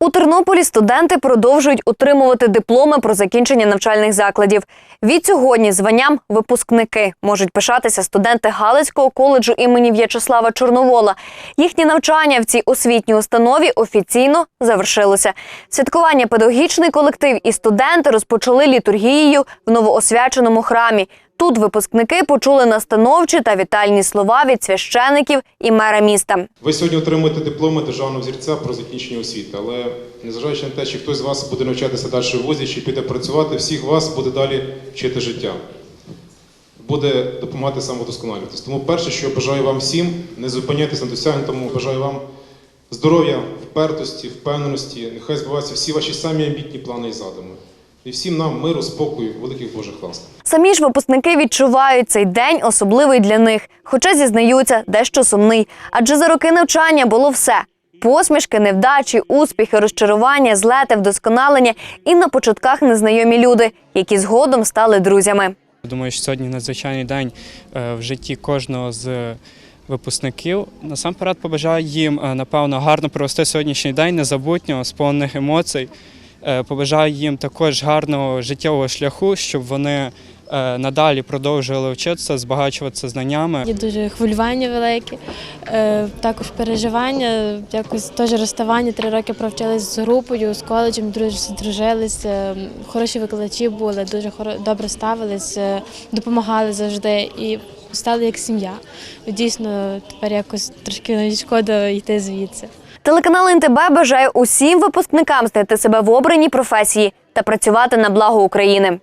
У Тернополі студенти продовжують отримувати дипломи про закінчення навчальних закладів. Від сьогодні званням випускники можуть пишатися студенти Галицького коледжу імені В'ячеслава Чорновола. Їхнє навчання в цій освітній установі офіційно завершилося. Святкування педагогічний колектив і студенти розпочали літургією в новоосвяченому храмі. Тут випускники почули настановчі та вітальні слова від священиків і мера міста. Ви сьогодні отримуєте дипломи державного взірця про закінчення освіти, але незважаючи на те, чи хтось з вас буде навчатися далі в вузі, чи піде працювати, всіх вас буде далі вчити життя, буде допомагати самовдосконалюватись. Тому перше, що бажаю вам всім, не зупиняйтесь на досягнутому, бажаю вам здоров'я, впертості, впевненості. Нехай збуваються всі ваші самі амбітні плани і задуми. І всім нам миру, спокою, великих Божих ласк. Самі ж випускники відчувають цей день особливий для них, хоча зізнаються дещо сумний. Адже за роки навчання було все: посмішки, невдачі, успіхи, розчарування, злети, вдосконалення і на початках незнайомі люди, які згодом стали друзями. Думаю, що сьогодні надзвичайний день е, в житті кожного з випускників. Насамперед побажаю їм, е, напевно, гарно провести сьогоднішній день, незабутнього, сповнених емоцій. Е, Побажаю їм також гарного життєвого шляху, щоб вони е, надалі продовжували вчитися, збагачуватися знаннями. Є дуже хвилювання велике, також переживання, якось теж розставання. Три роки провчились з групою, з коледжем, друж- здружились. е, Хороші викладачі були, дуже добре ставились, е, допомагали завжди і стали як сім'я. Дійсно, тепер якось трошки шкода йти звідси. Телеканал НТБ бажає усім випускникам знайти себе в обраній професії та працювати на благо України.